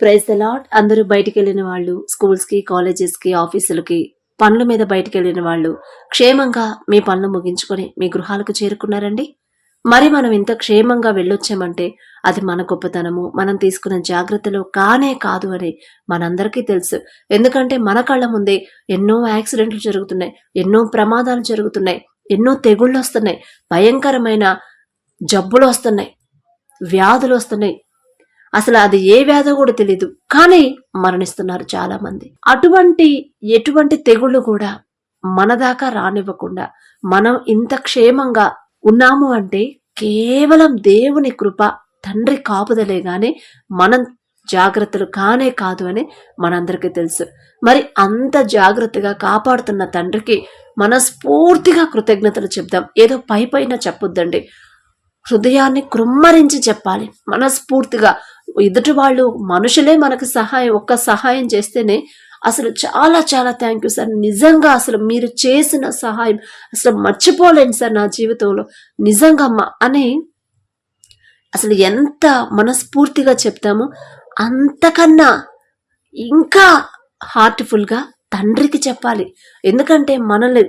Praise allot అందరూ బయటికి వెళ్ళిన వాళ్ళు స్కూల్స్కి కాలేజెస్కి ఆఫీసులకి పనుల మీద బయటికి వెళ్ళిన వాళ్ళు క్షేమంగా మీ పనులు ముగించుకొని మీ గృహాలకు చేరుకున్నారండి. మరి మనం ఇంత క్షేమంగా వెళ్ళొచ్చామంటే అది మన గొప్పతనము మనం తీసుకున్న జాగ్రత్తలు కానే కాదు అని మనందరికీ తెలుసు. ఎందుకంటే మన కళ్ళ ముందే ఎన్నో యాక్సిడెంట్లు జరుగుతున్నాయి ఎన్నో ప్రమాదాలు జరుగుతున్నాయి ఎన్నో తెగుళ్ళు వస్తున్నాయి భయంకరమైన జబ్బులు వస్తున్నాయి వ్యాధులు వస్తున్నాయి అసలు అది ఏ వ్యాధో కూడా తెలియదు కానీ మరణిస్తున్నారు చాలా మంది అటువంటి ఎటువంటి తెగుళ్ళు కూడా మన దాకా రానివ్వకుండా మనం ఇంత క్షేమంగా ఉన్నాము అంటే కేవలం దేవుని కృప తండ్రి కాపుదలే గాని మనం జాగ్రత్తలు కానే కాదు అని మనందరికీ తెలుసు. మరి అంత జాగ్రత్తగా కాపాడుతున్న తండ్రికి మనస్ఫూర్తిగా కృతజ్ఞతలు చెప్దాం. ఏదో పై పైన చెప్పొద్దండి. హృదయాన్ని కృమ్మరించి చెప్పాలి. మనస్ఫూర్తిగా ఎదుటి వాళ్ళు మనుషులే మనకు సహాయం ఒక్క సహాయం చేస్తేనే అసలు చాలా చాలా థ్యాంక్ యూ సార్ నిజంగా అసలు మీరు చేసిన సహాయం అసలు మర్చిపోలేను సార్ నా జీవితంలో. నిజంగా అమ్మా అని అసలు ఎంత మనస్ఫూర్తిగా చెప్తామో అంతకన్నా ఇంకా హార్ట్ఫుల్గా తండ్రికి చెప్పాలి. ఎందుకంటే మనల్ని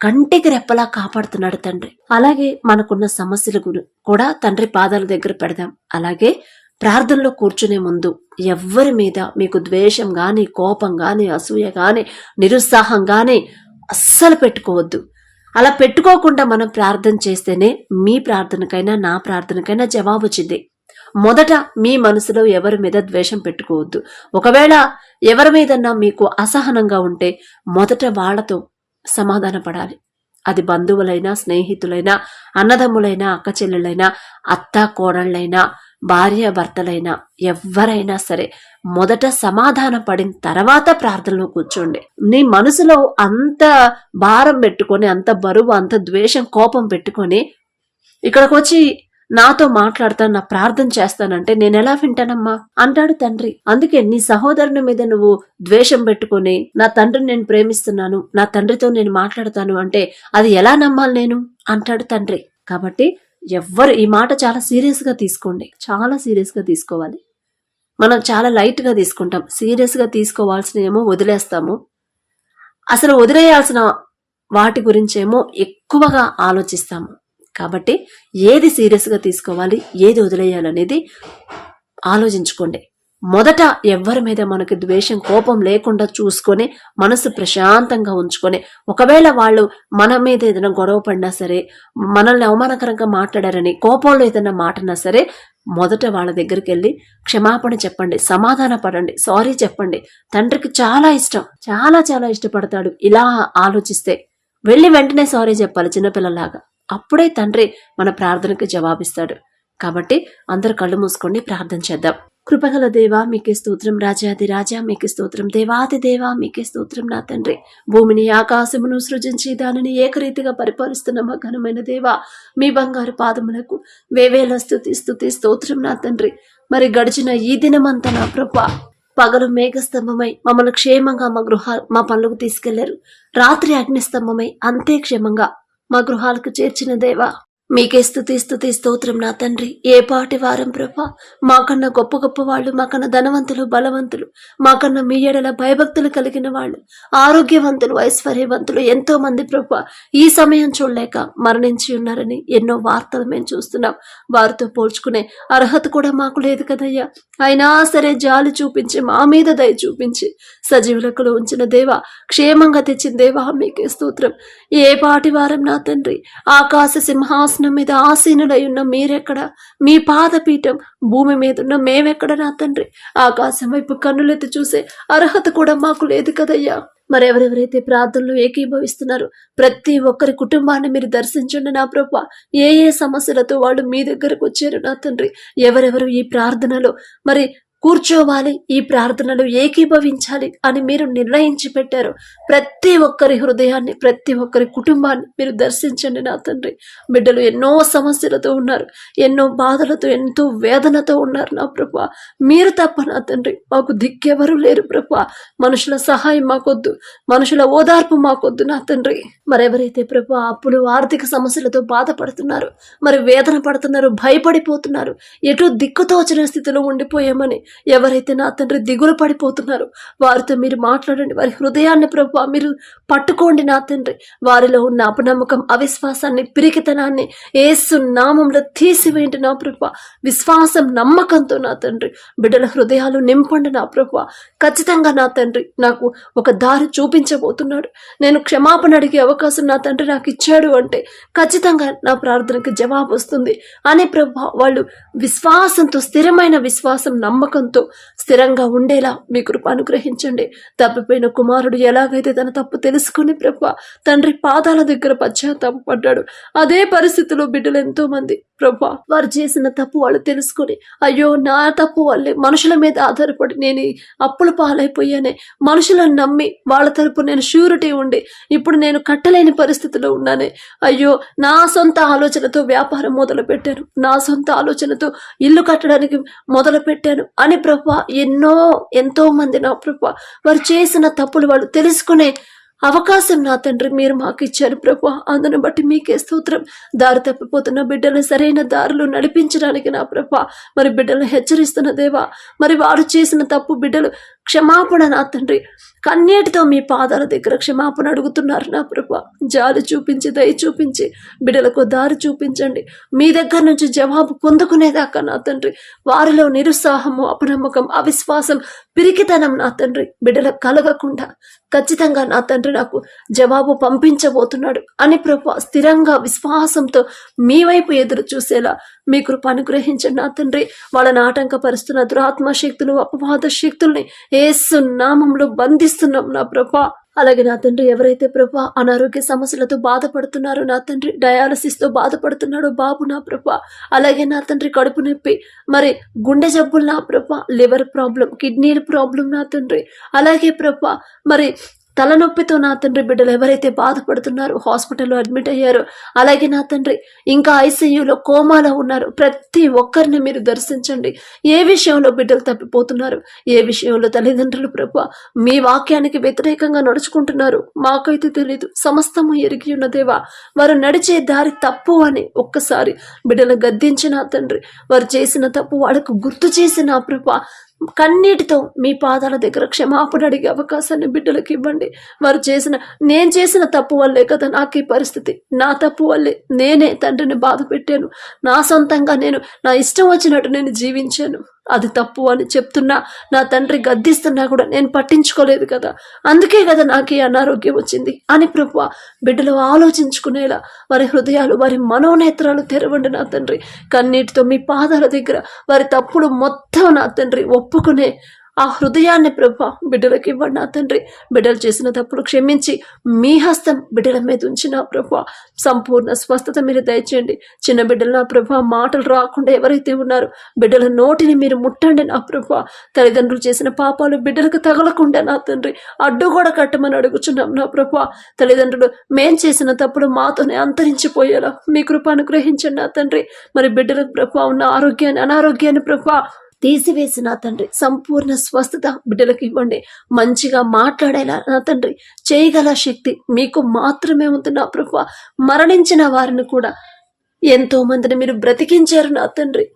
కంటికి రెప్పలా కాపాడుతున్నాడు తండ్రి. అలాగే మనకున్న సమస్యల గురి కూడా తండ్రి పాదాల దగ్గర పెడదాం. అలాగే ప్రార్థనలో కూర్చునే ముందు ఎవ్వరి మీద మీకు ద్వేషం కానీ కోపం కానీ అసూయ కానీ నిరుత్సాహం కానీ అస్సలు పెట్టుకోవద్దు. అలా పెట్టుకోకుండా మనం ప్రార్థన చేస్తేనే మీ ప్రార్థనకైనా నా ప్రార్థనకైనా జవాబు వచ్చింది. మొదట మీ మనసులో ఎవరి మీద ద్వేషం పెట్టుకోవద్దు. ఒకవేళ ఎవరి మీదన్నా మీకు అసహనంగా ఉంటే మొదట వాళ్ళతో సమాధాన పడాలి. అది బంధువులైనా స్నేహితులైనా అన్నదమ్ములైనా అక్క చెల్లెళ్ళైనా అత్త కోడళ్ళైనా భార్యాభర్తలైనా ఎవ్వరైనా సరే మొదట సమాధాన పడిన తర్వాత ప్రార్థనలో కూర్చోండి. నీ మనసులో అంత భారం పెట్టుకొని అంత బరువు అంత ద్వేషం కోపం పెట్టుకొని ఇక్కడికి వచ్చి నాతో మాట్లాడతాను నా ప్రార్థన చేస్తానంటే నేను ఎలా వింటానమ్మా? అంటాడు తండ్రి. అందుకే నీ సహోదరుని మీద నువ్వు ద్వేషం పెట్టుకొని నా తండ్రిని నేను ప్రేమిస్తున్నాను నా తండ్రితో నేను మాట్లాడతాను అంటే అది ఎలా నమ్మాలి నేను? అంటాడు తండ్రి. కాబట్టి ఎవ్వరు ఈ మాట చాలా సీరియస్గా తీసుకోండి. చాలా సీరియస్గా తీసుకోవాలి. మనం చాలా లైట్గా తీసుకుంటాం. సీరియస్గా తీసుకోవాల్సిన ఏమో వదిలేస్తాము. అసలు వదిలేయాల్సిన వాటి గురించేమో ఎక్కువగా ఆలోచిస్తాము. కాబట్టి ఏది సీరియస్గా తీసుకోవాలి ఏది వదిలేయాలనేది ఆలోచించుకోండి. మొదట ఎవరి మీద మనకి ద్వేషం కోపం లేకుండా చూసుకొని మనసు ప్రశాంతంగా ఉంచుకొని ఒకవేళ వాళ్ళు మన మీద ఏదైనా గొడవ పడినా సరే మనల్ని అవమానకరంగా మాట్లాడారని కోపంలో ఏదైనా మాటన్నా సరే మొదట వాళ్ళ దగ్గరికి వెళ్ళి క్షమాపణ చెప్పండి సమాధాన పడండి సారీ చెప్పండి. తండ్రికి చాలా ఇష్టం చాలా చాలా ఇష్టపడతాడు. ఇలా ఆలోచిస్తే వెళ్ళి వెంటనే సారీ చెప్పాలి చిన్నపిల్లలాగా అప్పుడే తండ్రి మన ప్రార్థనకి జవాబిస్తాడు. కాబట్టి అందరు కళ్ళు మూసుకోండి ప్రార్థన చేద్దాం. కృపగల దేవా మీకే స్తోత్రం రాజాది రాజా మీకే స్తోత్రం దేవాది దేవా మీకే స్తోత్రం నా తండ్రి. భూమిని ఆకాశమును సృజించి దానిని ఏకరీతిగా పరిపాలిస్తున్న మా ఘనమైన దేవా మీ బంగారు పాదములకు వేవేల స్థుతి స్థుతి స్తోత్రం నా తండ్రి. మరి గడిచిన ఈ దినమంతా నా కృప పగలు మేఘస్తంభమై మమ్మల్ని క్షేమంగా మా గృహ మా పనులకు తీసుకెళ్ళారు. రాత్రి అగ్నిస్తంభమై అంతే క్షేమంగా మా గృహాలకు చేర్చిన దేవా మీకే స్థుతి స్థుతి స్తోత్రం నా తండ్రి. ఏ పాటి వారం ప్రభా? మాకన్నా గొప్ప గొప్ప వాళ్ళు మాకన్నా ధనవంతులు బలవంతులు మాకన్నా మీ ఎడల భయభక్తులు కలిగిన వాళ్ళు ఆరోగ్యవంతులు ఐశ్వర్యవంతులు ఎంతో మంది ప్రభా. ఈ సమయం చూడలేక మరణించి ఉన్నారని ఎన్నో వార్తలు మేము చూస్తున్నాం. వారితో పోల్చుకునే అర్హత కూడా మాకు లేదు కదయ్యా. అయినా సరే జాలి చూపించి మా మీద దయ చూపించి సజీవులకు ఉంచిన దేవా క్షేమంగా తెచ్చిన దేవా మీకే స్తోత్రం. ఏ పాటి వారం నా తండ్రి? ఆకాశ సింహాసనం మీద ఆసీనులై ఉన్న మీరెక్కడ? మీ పాదపీఠం భూమి మీద ఉన్న మేమెక్కడ నా తండ్రి? ఆకాశం వైపు కన్నులెత్తి చూసే అర్హత కూడా మాకు లేదు కదయ్యా. మరెవరెవరైతే ప్రార్థనలు ఏకీభవిస్తున్నారు ప్రతి ఒక్కరి కుటుంబాన్ని మీరు దర్శించండి నా ప్రభా. ఏ ఏ సమస్యలతో వాళ్ళు మీ దగ్గరకు వచ్చారు నా తండ్రి? ఎవరెవరు ఈ ప్రార్థనలో? మరి కూర్చోవాలి. ఈ ప్రార్థనలు ఏకీభవించాలి అని మీరు నిర్ణయించి పెట్టారు. ప్రతి ఒక్కరి హృదయాన్ని ప్రతి ఒక్కరి కుటుంబాన్ని మీరు దర్శించండి నా తండ్రి. బిడ్డలు ఎన్నో సమస్యలతో ఉన్నారు. ఎన్నో బాధలతో ఎంతో వేదనతో ఉన్నారు నా ప్రభా. మీరు తప్ప నా తండ్రి మాకు దిక్కెవరు లేరు ప్రభా. మనుషుల సహాయం మాకొద్దు. మనుషుల ఓదార్పు మాకొద్దు నా తండ్రి. మరెవరైతే ప్రభా అప్పులు ఆర్థిక సమస్యలతో బాధపడుతున్నారు మరి వేదన పడుతున్నారు భయపడిపోతున్నారు ఎటు దిక్కుతోచిన స్థితిలో ఉండిపోయామని ఎవరైతే నా తండ్రి దిగులు పడిపోతున్నారో వారితో మీరు మాట్లాడండి. వారి హృదయాన్ని ప్రభు మీరు పట్టుకోండి నా తండ్రి. వారిలో ఉన్న అపనమ్మకం అవిశ్వాసాన్ని పిరికితనాన్ని ఏసు నామంలో తీసివేయండి నా ప్రభు. విశ్వాసం నమ్మకంతో నా తండ్రి. బిడ్డల హృదయాలు నింపండి నా ప్రభు. ఖచ్చితంగా నా తండ్రి నాకు ఒక దారి చూపించబోతున్నాడు. నేను క్షమాపణ అడిగే అవకాశం నా తండ్రి నాకు ఇచ్చాడు అంటే ఖచ్చితంగా నా ప్రార్థనకు జవాబు వస్తుంది. అని ప్రభు వాళ్ళు విశ్వాసంతో స్థిరమైన విశ్వాసం నమ్మకం నమ్మకంతో స్థిరంగా ఉండేలా మీ కృప అనుగ్రహించండి. తప్పిపోయిన కుమారుడు ఎలాగైతే తన తప్పు తెలుసుకుని ప్రభా తండ్రి పాదాల దగ్గర పశ్చాత్తాపడ్డాడు అదే పరిస్థితిలో బిడ్డలు ఎంతో మంది ప్రభా వారు చేసిన తప్పు వాళ్ళు తెలుసుకొని అయ్యో నా తప్పు వల్లే మనుషుల మీద ఆధారపడి నేను అప్పుల పాలైపోయానే. మనుషులను నమ్మి వాళ్ళ తరపు నేను షూరిటీ ఉండి ఇప్పుడు నేను కట్టలేని పరిస్థితిలో ఉన్నానే. అయ్యో నా సొంత ఆలోచనతో వ్యాపారం మొదలు పెట్టాను నా సొంత ఆలోచనతో ఇల్లు కట్టడానికి మొదలు పెట్టాను అని ప్రభా ఎన్నో ఎంతో మంది నా ప్రభా వారు చేసిన తప్పులు వాళ్ళు తెలుసుకునే అవకాశం నా తండ్రి మీరు మాకు ఇచ్చారు ప్రభు. అందును బట్టి మీకే స్తోత్రం. దారి తప్పిపోతున్న బిడ్డలను సరైన దారిలో నడిపించడానికి నా ప్రభ. మరి బిడ్డలను హెచ్చరిస్తున్న దేవా మరి వారు చేసిన తప్పు బిడ్డలు క్షమాపణ నా తండ్రి. కన్నీటితో మీ పాదాల దగ్గర క్షమాపణ అడుగుతున్నారు నా ప్రభ. జాలి చూపించి దయ చూపించి బిడ్డలకు దారి చూపించండి. మీ దగ్గర నుంచి జవాబు పొందుకునేదాకా నా తండ్రి. వారిలో నిరుత్సాహము అపనమ్మకం అవిశ్వాసం పిరికితనం నా తండ్రి బిడ్డలకు కలగకుండా ఖచ్చితంగా నా తండ్రి నాకు జవాబు పంపించబోతున్నాడు అని ప్రభా స్థిరంగా విశ్వాసంతో మీ వైపు ఎదురు చూసేలా మీ కృప అనుగ్రహించండి నా తండ్రి. వాళ్ళని ఆటంకపరుస్తున్న దురాత్మ శక్తులు అపవాద శక్తుల్ని ఏసు నామంలో బంధిస్తున్నాం నా ప్రభా. అలాగే నా తండ్రి ఎవరైతే ప్రభా అనారోగ్య సమస్యలతో బాధపడుతున్నారో నా తండ్రి డయాలసిస్తో బాధపడుతున్నాడో బాబు నా ప్రభా అలాగే నా తండ్రి కడుపు నొప్పి మరి గుండె జబ్బులు నా ప్రభా లివర్ ప్రాబ్లం కిడ్నీల ప్రాబ్లం నా తండ్రి అలాగే ప్రభా మరి తలనొప్పితో నా తండ్రి బిడ్డలు ఎవరైతే బాధపడుతున్నారో హాస్పిటల్లో అడ్మిట్ అయ్యారో అలాగే నా తండ్రి ఇంకా ఐసీయూలో కోమాలో ఉన్నారు. ప్రతి ఒక్కరిని మీరు దర్శించండి. ఏ విషయంలో బిడ్డలు తప్పిపోతున్నారు? ఏ విషయంలో తల్లిదండ్రులు ప్రభు మీ వాక్యానికి వ్యతిరేకంగా నడుచుకుంటున్నారు? మాకైతే తెలియదు సమస్తము ఎరిగి ఉన్న దేవా వారు నడిచే దారి తప్పు అని ఒక్కసారి బిడ్డలు గద్దించిన తండ్రి వారు చేసిన తప్పు వాళ్ళకు గుర్తు చేసిన ప్రభా కన్నీటితో మీ పాదాల దగ్గర క్షమాపణ అడిగే అవకాశాన్ని బిడ్డలకు ఇవ్వండి. వారు చేసిన నేను చేసిన తప్పు వల్లే కదా నాకు ఈ పరిస్థితి. నా తప్పు వల్లే నేనే తండ్రిని బాధ పెట్టాను నా సొంతంగా నేను నా ఇష్టం వచ్చినట్టు నేను జీవించాను. అది తప్పు అని చెప్తున్నా నా తండ్రి గద్దిస్తున్నా కూడా నేను పట్టించుకోలేదు కదా. అందుకే కదా నాకు ఈ అనారోగ్యం వచ్చింది అని ప్రభు బిడ్డలు ఆలోచించుకునేలా వారి హృదయాలు వారి మనోనేత్రాలు తెరవండి నా తండ్రి. కన్నీటితో మీ పాదాల దగ్గర వారి తప్పులు మొత్తం నా తండ్రి ఒప్పుకునే ఆ హృదయాన్ని ప్రభా బిడ్డలకు ఇవ్వండి నా తండ్రి. బిడ్డలు చేసిన తప్పుడు క్షమించి మీ హస్తం బిడ్డల మీద ఉంచిన ప్రభా సంపూర్ణ స్వస్థత మీరు దయచేయండి. చిన్న బిడ్డలు నా ప్రభా మాటలు రాకుండా ఎవరైతే ఉన్నారో బిడ్డల నోటిని మీరు ముట్టండి నా ప్రభా. తల్లిదండ్రులు చేసిన పాపాలు బిడ్డలకు తగలకుండా నా తండ్రి అడ్డు కూడా కట్టమని అడుగుచున్నాం నా ప్రభా. తల్లిదండ్రులు మేం చేసిన తప్పుడు మాతోనే అంతరించిపోయేలా మీ కృప అనుగ్రహించండి నా తండ్రి. మరి బిడ్డలకు ప్రభా ఉన్న ఆరోగ్యాన్ని అనారోగ్యాన్ని ప్రభా తీసివేసి నా తండ్రి. సంపూర్ణ స్వస్థత బిడ్డలకు ఇవ్వండి. మంచిగా మాట్లాడేలా నా తండ్రి. చేయగల శక్తి మీకు మాత్రమే ఉంది నా ప్రభు. మరణించిన వారిని కూడా ఎంతో మందిని మీరు బ్రతికించారు నా తండ్రి.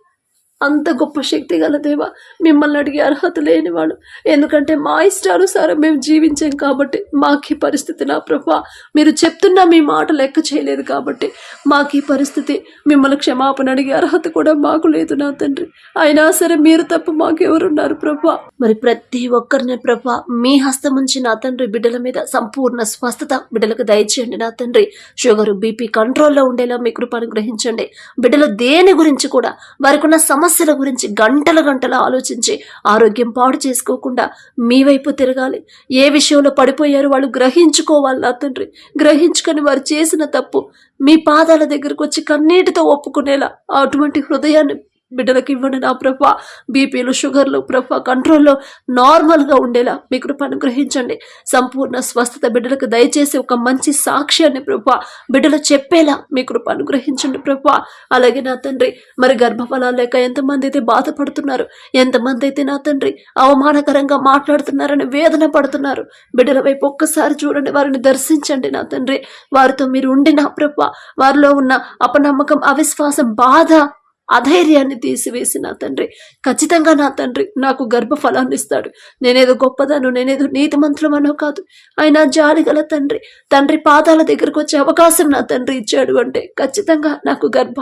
అంత గొప్ప శక్తి గల దేవా మిమ్మల్ని అడిగే అర్హత లేనివాడు ఎందుకంటే మా ఇష్టానుసారం మేము జీవించాం కాబట్టి మాకు ఈ పరిస్థితి నా ప్రభా. మీరు చెప్తున్న మీ మాట లెక్క చేయలేదు కాబట్టి మాకు ఈ పరిస్థితి మిమ్మల్ని క్షమాపణ అడిగే అర్హత కూడా మాకు లేదు నా తండ్రి. అయినా సరే మీరు తప్ప మాకెవరున్నారు ప్రభా? మరి ప్రతి ఒక్కరిని ప్రభా మీ హస్తం ఉంచి నా తండ్రి బిడ్డల మీద సంపూర్ణ స్వస్థత బిడ్డలకు దయచేయండి నా తండ్రి. షుగర్ బీపీ కంట్రోల్లో ఉండేలా మీ కృపను గ్రహించండి. బిడ్డలు దేని గురించి కూడా వారికి ఉన్న సమస్యల గురించి గంటల గంటలు ఆలోచించి ఆరోగ్యం పాడు చేసుకోకుండా మీ వైపు తిరగాలి. ఏ విషయంలో పడిపోయారో వాళ్ళు గ్రహించుకోవాలి నా తండ్రి. గ్రహించుకొని వారు చేసిన తప్పు మీ పాదాల దగ్గరకు వచ్చి కన్నీటితో ఒప్పుకునేలా అటువంటి హృదయాన్ని బిడ్డలకు ఇవ్వండి నా ప్రభా. బీపీలు షుగర్లు ప్రభా కంట్రోల్లో నార్మల్గా ఉండేలా మీ కృప అనుగ్రహించండి. సంపూర్ణ స్వస్థత బిడ్డలకు దయచేసి ఒక మంచి సాక్ష్యాన్ని ప్రభా బిడ్డలు చెప్పేలా మీ కృప అనుగ్రహించండి ప్రభా. అలాగే నా తండ్రి మరి గర్భఫలాలు లేక ఎంతమంది అయితే బాధపడుతున్నారు ఎంతమంది అయితే నా తండ్రి అవమానకరంగా మాట్లాడుతున్నారని వేదన పడుతున్నారు బిడ్డల వైపు ఒక్కసారి చూడండి వారిని దర్శించండి నా తండ్రి. వారితో మీరు ఉండి నా ప్రభా వారిలో ఉన్న అపనమ్మకం అవిశ్వాసం బాధ అధైర్యాన్ని తీసివేసి నా తండ్రి. ఖచ్చితంగా నా తండ్రి నాకు గర్భఫలాన్ని ఇస్తాడు. నేనేదో గొప్పదను నేనేదో నీతిమంతులమనో కాదు. ఆయన జాలి గల తండ్రి తండ్రి పాదాల దగ్గరకు వచ్చే అవకాశం నా తండ్రి ఇచ్చాడు అంటే ఖచ్చితంగా నాకు గర్భ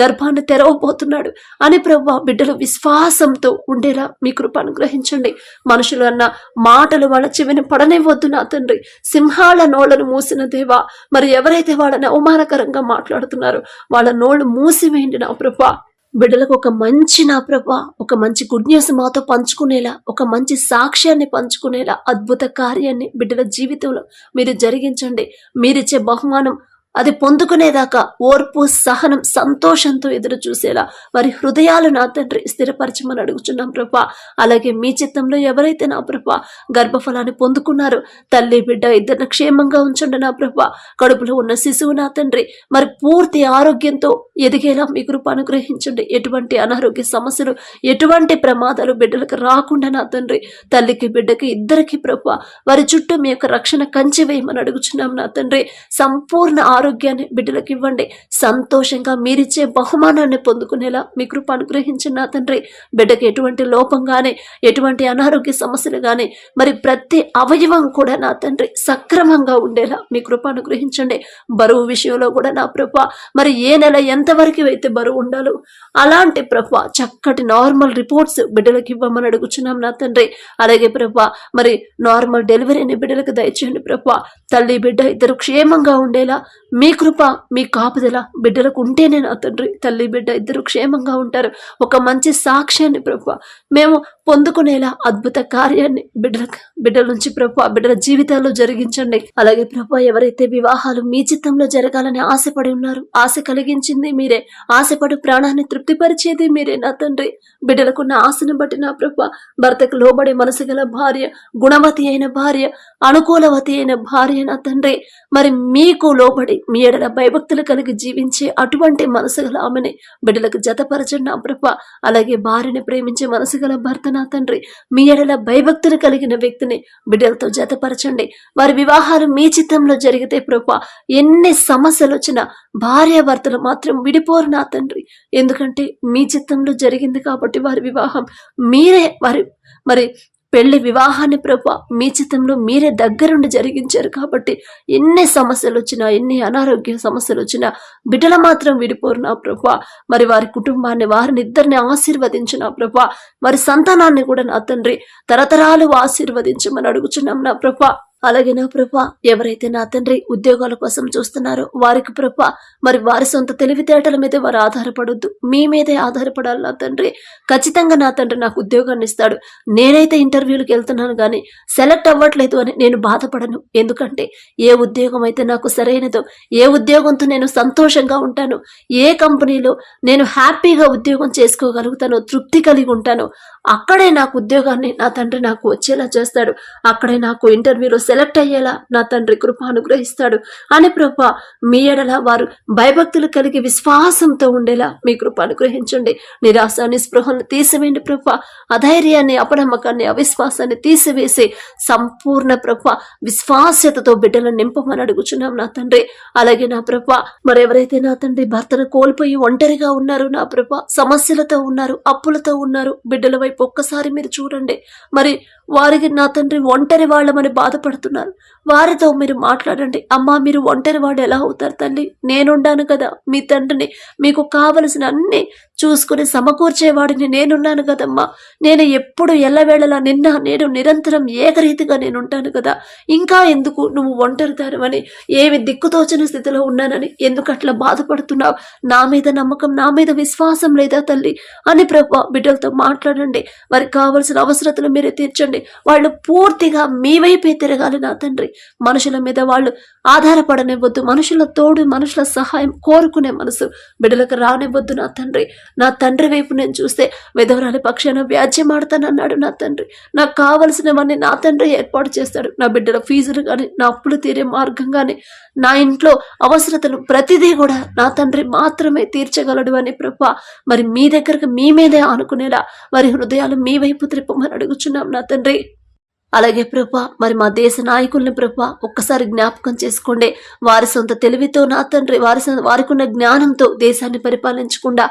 గర్భాన్ని తెరవబోతున్నాడు అని ప్రభు బిడ్డలు విశ్వాసంతో ఉండేలా మీ కృప అనుగ్రహించండి. మనుషులు అన్న మాటలు వాళ్ళ చెవిని పడనివ్వద్దు నా తండ్రి. సింహాల నోళ్ళను మూసిన దేవా మరి ఎవరైతే వాళ్ళని అవమానకరంగా మాట్లాడుతున్నారో వాళ్ళ నోళ్ళు మూసివేయండి నా ప్రభా బిడ్డలకు ఒక మంచి నా ప్రభ ఒక మంచి గుడ్ న్యూస్ మాతో పంచుకునేలా ఒక మంచి సాక్ష్యాన్ని పంచుకునేలా అద్భుత కార్యాన్ని బిడ్డల జీవితంలో మీరు జరిగించండి. మీరిచ్చే బహుమానం అది పొందుకునేదాకా ఓర్పు సహనం సంతోషంతో ఎదురు చూసేలా వారి హృదయాలు నా తండ్రి స్థిరపరచమని అడుగుచున్నాం ప్రభా. అలాగే మీ చిత్తంలో ఎవరైతే నా ప్రభా గర్భఫలాన్ని పొందుకున్నారో తల్లి బిడ్డ ఇద్దరిని క్షేమంగా ఉంచండి నా ప్రభా. కడుపులో ఉన్న శిశువు నా తండ్రి మరి పూర్తి ఆరోగ్యంతో ఎదిగేలా మీ కృప అనుగ్రహించండి. ఎటువంటి అనారోగ్య సమస్యలు ఎటువంటి ప్రమాదాలు బిడ్డలకు రాకుండా నా తండ్రి తల్లికి బిడ్డకి ఇద్దరికి ప్రభా వారి చుట్టూ మీ యొక్క రక్షణ కంచి వేయమని అడుగుచున్నాం నా తండ్రి. సంపూర్ణ ఆరోగ్యాన్ని బిడ్డలకు ఇవ్వండి. సంతోషంగా మీరిచ్చే బహుమానాన్ని పొందుకునేలా మీ కృప అనుగ్రహించిన నా తండ్రి. బిడ్డకి ఎటువంటి లోపం కానీ ఎటువంటి అనారోగ్య సమస్యలు కానీ మరి ప్రతి అవయవం కూడా నా తండ్రి సక్రమంగా ఉండేలా మీ కృప అనుగ్రహించండి. బరువు విషయంలో కూడా నా ప్రభ మరి ఏ నెల ఎంతవరకు అయితే బరువు ఉండాలో అలాంటి ప్రభ చక్కటి నార్మల్ రిపోర్ట్స్ బిడ్డలకు ఇవ్వమని అడుగుచున్నాం నా తండ్రి. అలాగే ప్రభ మరి నార్మల్ డెలివరీని బిడ్డలకు దయచేయండి ప్రభ. తల్లి బిడ్డ ఇద్దరు క్షేమంగా ఉండేలా మీ కృప మీ కాపుదల బిడ్డలకు ఉంటేనే నా తండ్రి తల్లి బిడ్డ ఇద్దరు క్షేమంగా ఉంటారు. ఒక మంచి సాక్ష్యాన్ని ప్రభు మేము పొందుకునేలా అద్భుత కార్యాన్ని బిడ్డల బిడ్డల నుంచి ప్రభు బిడ్డల జీవితాల్లో జరిగించండి. అలాగే ప్రభు ఎవరైతే వివాహాలు మీ చిత్తంలో జరగాలని ఆశపడి ఉన్నారు ఆశ కలిగించింది మీరే. ఆశపడి ప్రాణాన్ని తృప్తిపరిచేది మీరే నా తండ్రి. బిడ్డలకున్న ఆశను బట్టి నా ప్రభు భర్తకు లోబడే మనసు గల భార్య గుణవతి అయిన భార్య అనుకూలవతి అయిన భార్య నా తండ్రి. మరి మీకు లోబడి మీ ఎడల భయభక్తులు కలిగి జీవించే అటువంటి మనసు గల ఆమెని బిడ్డలకు జతపరచండి నా ప్రభ. అలాగే భార్యని ప్రేమించే మనసు గల భర్త నా తండ్రి మీ ఎడల భయభక్తులు కలిగిన వ్యక్తిని బిడ్డలతో జతపరచండి. వారి వివాహాలు మీ చిత్తంలో జరిగితే ప్రభ ఎన్ని సమస్యలు వచ్చినా భార్య భర్తలు మాత్రం విడిపోరు నా తండ్రి. ఎందుకంటే మీ చిత్తంలో జరిగింది కాబట్టి వారి వివాహం మీరే వారి మరి పెళ్ళి వివాహాన్ని ప్రభు మీ చిత్తంలో మీరే దగ్గరుండి జరిగించారు కాబట్టి ఎన్ని సమస్యలు వచ్చినా ఎన్ని అనారోగ్య సమస్యలు వచ్చినా బిడ్డలు మాత్రం విడిపోరు నా ప్రభు. మరి వారి కుటుంబాన్ని వారిని ఇద్దరిని ఆశీర్వదించు నా ప్రభు. మరి సంతానాన్ని కూడా నా తండ్రి తరతరాలు ఆశీర్వదించమని అడుగుచున్నాం నా ప్రభు. అలాగే నా ప్రభ ఎవరైతే నా తండ్రి ఉద్యోగాల కోసం చూస్తున్నారో వారికి ప్రభ మరి వారి సొంత తెలివితేటల మీద వారు ఆధారపడొద్దు. మీ మీదే ఆధారపడాలి నా తండ్రి. ఖచ్చితంగా నా తండ్రి నాకు ఉద్యోగాన్ని ఇస్తాడు. నేనైతే ఇంటర్వ్యూలకు వెళ్తున్నాను కానీ సెలెక్ట్ అవ్వట్లేదు అని నేను బాధపడను. ఎందుకంటే ఏ ఉద్యోగం అయితే నాకు సరైనదో ఏ ఉద్యోగంతో నేను సంతోషంగా ఉంటాను ఏ కంపెనీలో నేను హ్యాపీగా ఉద్యోగం చేసుకోగలుగుతానో తృప్తి కలిగి ఉంటానో అక్కడే నాకు ఉద్యోగాన్ని నా తండ్రి నాకు వచ్చేలా చేస్తాడు. అక్కడే నాకు ఇంటర్వ్యూలో సెలెక్ట్ అయ్యేలా నా తండ్రి కృప అనుగ్రహిస్తాడు. అని ప్రభ మీ ఎడల వారు భయభక్తులు కలిగి విశ్వాసంతో ఉండేలా మీ కృప అనుగ్రహించండి. నిరాశ నిస్పృహను తీసివేయండి ప్రభ. అధైర్యాన్ని అపనమ్మకాన్ని అవిశ్వాసాన్ని తీసివేసి సంపూర్ణ ప్రభ విశ్వాస్యతతో బిడ్డలను నింపమని అడుగుచున్నాం నా తండ్రి. అలాగే నా ప్రభ మరెవరైతే నా తండ్రి భర్తను కోల్పోయి ఒంటరిగా ఉన్నారు నా ప్రభ సమస్యలతో ఉన్నారు అప్పులతో ఉన్నారు. బిడ్డల వైపు ఒక్కసారి మీరు చూడండి. మరి వారికి నా తండ్రి ఒంటరి వాళ్ళమని బాధపడుతున్నారు. వారితో మీరు మాట్లాడండి. అమ్మా మీరు ఒంటరి వాడు ఎలా అవుతారు తల్లి? నేనుండాను కదా. మీ తండ్రిని మీకు కావలసిన అన్ని చూసుకుని సమకూర్చేవాడిని నేనున్నాను కదమ్మా. నేను ఎప్పుడు ఎల్లవేళలా నిన్న నేను నిరంతరం ఏకరీతిగా నేను ఉంటాను కదా. ఇంకా ఎందుకు నువ్వు ఒంటరిదానమని ఏమి దిక్కుతోచని స్థితిలో ఉన్నానని ఎందుకు అట్లా బాధపడుతున్నావు? నా మీద నమ్మకం నా మీద విశ్వాసం లేదా తల్లి? అని ప్రభా బిడ్డలతో మాట్లాడండి. వారికి కావలసిన అవసరతలు మీరే తీర్చండి. వాళ్ళు పూర్తిగా మీ వైపే తిరగాలి నా తండ్రి. మనుషుల మీద వాళ్ళు ఆధారపడనివ్వద్దు. మనుషుల తోడు మనుషుల సహాయం కోరుకునే మనసు బిడ్డలకు రానివ్వద్దు నా తండ్రి. నా తండ్రి వైపు నేను చూస్తే విధవరాలి పక్షాన వ్యాజ్యం ఆడతానన్నాడు నా తండ్రి. నాకు కావలసినవన్నీ నా తండ్రి ఏర్పాటు చేస్తాడు. నా బిడ్డల ఫీజులు కానీ నా అప్పులు తీరే మార్గం కానీ నా ఇంట్లో అవసరతలు ప్రతిదీ కూడా నా తండ్రి మాత్రమే తీర్చగలడు అని ప్రభా. మరి మీ దగ్గరకు మీ మీదే ఆనుకునేలా వారి హృదయాలు మీ వైపు త్రిప్పమని అడుగుచున్నాం నా తండ్రి. అలాగే ప్రభా మరి మా దేశ నాయకుల్ని ప్రభా ఒక్కసారి జ్ఞాపకం చేసుకోండి. వారి సొంత తెలివితో నా తండ్రి వారి సొంత- వారికి ఉన్న జ్ఞానంతో దేశాన్ని పరిపాలించకుండా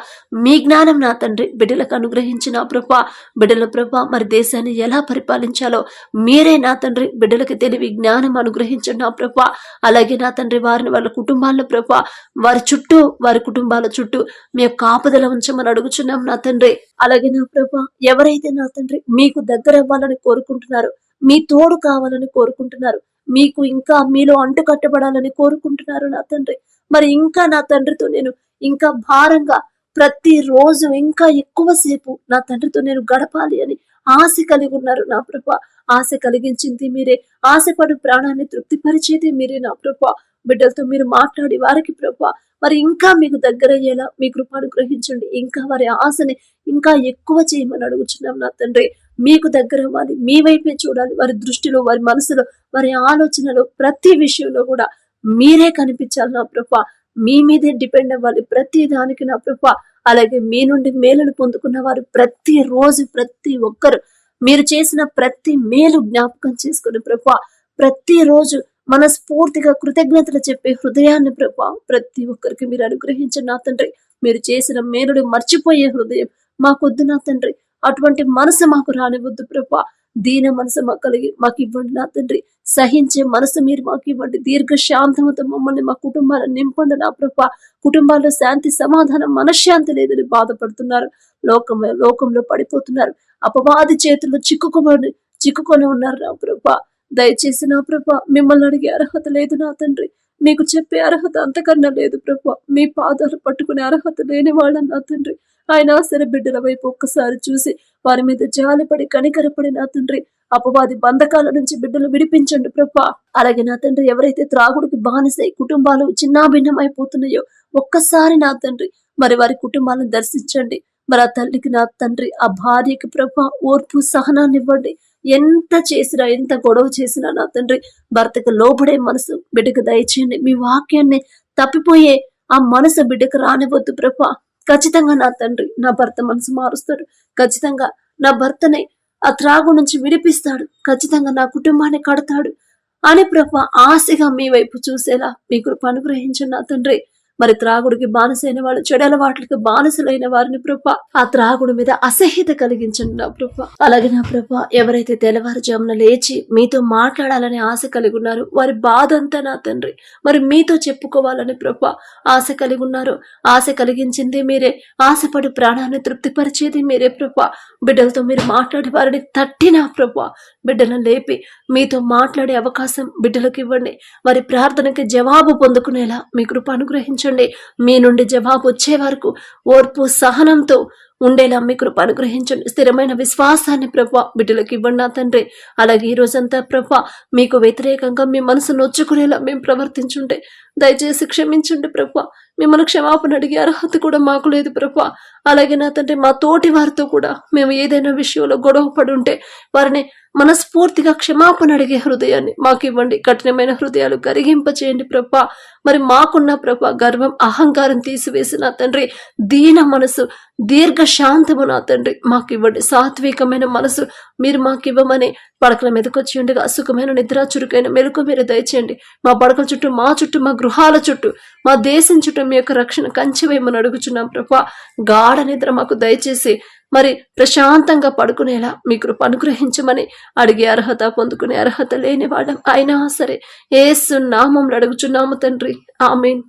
మీ జ్ఞానం నా తండ్రి బిడ్డలకు అనుగ్రహించిన ప్రభా బిడ్డల ప్రభా మరి దేశాన్ని ఎలా పరిపాలించాలో మీరే నా తండ్రి బిడ్డలకి తెలివి జ్ఞానం అనుగ్రహించండి నా ప్రభా. అలాగే నా తండ్రి వారిని వాళ్ళ కుటుంబాల్లో ప్రభా వారి చుట్టూ వారి కుటుంబాల చుట్టూ మీ యొక్క ఆపదల ఉంచమని అడుగుచున్నాం నా తండ్రి. అలాగే నా ప్రభా ఎవరైతే నా తండ్రి మీకు దగ్గర అవ్వాలని కోరుకుంటున్నారు మీ తోడు కావాలని కోరుకుంటున్నారు. మీకు ఇంకా మీలో అంటు కట్టబడాలని కోరుకుంటున్నారు నా తండ్రి. మరి ఇంకా నా తండ్రితో నేను ఇంకా భారంగా ప్రతి రోజు ఇంకా ఎక్కువసేపు నా తండ్రితో నేను గడపాలి అని ఆశ కలిగి ఉన్నారు నా ప్రభ. ఆశ కలిగించింది మీరే. ఆశపడు ప్రాణాన్ని తృప్తిపరిచేది మీరే నా ప్రభ. బిడ్డలతో మీరు మాట్లాడి వారికి ప్రభ. మరి ఇంకా మీకు దగ్గరయ్యేలా మీ కృప అనుగ్రహించండి ఇంకా వారి ఆశని ఇంకా ఎక్కువ చేయమని అడుగుచున్నాం నా తండ్రి. మీకు దగ్గర అవ్వాలి మీ వైపే చూడాలి వారి దృష్టిలో వారి మనసులో వారి ఆలోచనలో ప్రతి విషయంలో కూడా మీరే కనిపించాలి నా ప్రభ. మీ మీదే డిపెండ్ అవ్వాలి ప్రతి దానికి నా ప్రభ. అలాగే మీ నుండి మేలును పొందుకున్న వారు ప్రతి రోజు ప్రతి ఒక్కరు మీరు చేసిన ప్రతి మేలు జ్ఞాపకం చేసుకుని ప్రభా ప్రతి రోజు మనస్ఫూర్తిగా కృతజ్ఞతలు చెప్పే హృదయాన్ని ప్రభా ప్రతి ఒక్కరికి మీరు అనుగ్రహించిన నా తండ్రి. మీరు చేసిన మేలుడు మర్చిపోయే హృదయం మాకొద్దు నా తండ్రి. అటువంటి మనసు మాకు రానివద్దు ప్రభా. దీన మనసు మాకు కలిగి మాకు ఇవ్వండి నా తండ్రి. సహించే మనసు మీరు మాకు ఇవ్వండి. దీర్ఘశాంతమతో మమ్మల్ని మా కుటుంబాలను నింపండి నా ప్రభా. కుటుంబాల్లో శాంతి సమాధానం మనశ్శాంతి లేదని బాధపడుతున్నారు. లోకం లోకంలో పడిపోతున్నారు. అపవాది చేతుల్లో చిక్కుకొని చిక్కుకొని ఉన్నారు నా ప్రభా. దయచేసి నా ప్రభా మిమ్మల్ని అడిగే అర్హత లేదు నా తండ్రి. మీకు చెప్పే అర్హత అంతకన్నా లేదు ప్రభా. మీ పాదాలు పట్టుకునే అర్హత లేని వాళ్ళని నా తండ్రి. ఆయన సరే బిడ్డల వైపు ఒక్కసారి చూసి వారి మీద జాలిపడి కనికరపడి నా తండ్రి. అపవాది బంధకాల నుంచి బిడ్డలు విడిపించండి ప్రభా. అలాగే నా తండ్రి ఎవరైతే త్రాగుడికి బానిసై కుటుంబాలు చిన్నాభిన్నమైపోతున్నాయో ఒక్కసారి నా తండ్రి మరి వారి కుటుంబాలను దర్శించండి. మరి ఆ తల్లికి నా తండ్రి ఆ భార్యకి ప్రభా ఓర్పు సహనాన్ని ఇవ్వండి. ఎంత చేసినా ఎంత గొడవ చేసినా నా తండ్రి భర్తకు లోపడే మనసు బిడ్డకు దయచేయండి. మీ వాక్యాన్ని తప్పిపోయే ఆ మనసు బిడ్డకు రానివద్దు ప్రభా. ఖచ్చితంగా నా తండ్రి నా భర్త మనసు మారుస్తాడు. ఖచ్చితంగా నా భర్తని ఆ త్రాగు నుంచి విడిపిస్తాడు. ఖచ్చితంగా నా కుటుంబాన్ని కడతాడు. అని ప్రభా ఆశగా మీ వైపు చూసేలా మీ కృప అనుగ్రహించండి నా తండ్రి. మరి త్రాగుడికి బానిసైన వాళ్ళు చెడల వాటికి బానిసలైన వారిని ప్రభ ఆ త్రాగుడు మీద అసహ్యత కలిగించండి నా ప్రభ. అలాగే నా ప్రభ ఎవరైతే తెల్లవారుజామున లేచి మీతో మాట్లాడాలని ఆశ కలిగి ఉన్నారు వారి బాధ అంతా నా తండ్రి. మరి మీతో చెప్పుకోవాలని ప్రభ ఆశ కలిగి ఉన్నారు ఆశ కలిగించింది మీరే ఆశపడి ప్రాణాన్ని తృప్తిపరిచేది మీరే ప్రభ. బిడ్డలతో మీరు మాట్లాడి వారిని తట్టినా ప్రభ. బిడ్డలను లేపి మీతో మాట్లాడే అవకాశం బిడ్డలకు ఇవ్వండి. వారి ప్రార్థనకి జవాబు పొందుకునేలా మీ కృప అనుగ్రహించండి. మీ నుండి జవాబు వచ్చే వరకు ఓర్పు సహనంతో ఉండేలా మీ కృప అనుగ్రహించండి. స్థిరమైన విశ్వాసాన్ని ప్రభా బిడ్డలకు ఇవ్వండి నా తండ్రి. అలాగే ఈ రోజంతా ప్రభా మీకు వ్యతిరేకంగా మీ మనసు నొచ్చుకునేలా మేము ప్రవర్తించుంటే దయచేసి క్షమించండి ప్రభా. మిమ్మల్ని క్షమాపణ అడిగే అర్హత కూడా మాకు లేదు ప్రభు. అలాగే నా తండ్రి మా తోటి వారితో కూడా మేము ఏదైనా విషయంలో గొడవ పడి ఉంటే వారిని మనస్ఫూర్తిగా క్షమాపణ అడిగే హృదయాన్ని మాకు ఇవ్వండి. కఠినమైన హృదయాలు కరిగింపచేయండి ప్రభా. మరి మాకున్న ప్రభా గర్వం అహంకారం తీసివేసి నా తండ్రి దీన మనసు దీర్ఘ శాంతము నా తండ్రి మాకు ఇవ్వండి. సాత్వికమైన మనసు మీరు మాకు ఇవ్వమని పడకల మీదకి వచ్చి ఉండగా సుఖమైన నిద్ర చురుకైన మెలకు మీరు దయచేయండి. మా పడకల చుట్టూ మా చుట్టూ మా గృహాల చుట్టూ మా దేశం చుట్టూ మీ యొక్క రక్షణ కంచెవేమని అడుగుచున్నాం ప్రభా. గాఢ నిద్ర మాకు దయచేసి మరి ప్రశాంతంగా పడుకునేలా మీ కృప అనుగ్రహించమని అడిగే అర్హత పొందుకునే అర్హత లేని వాళ్ళం. అయినా సరే ఏసు నామంలో అడుగుచున్నాము తండ్రి. ఆమెన్.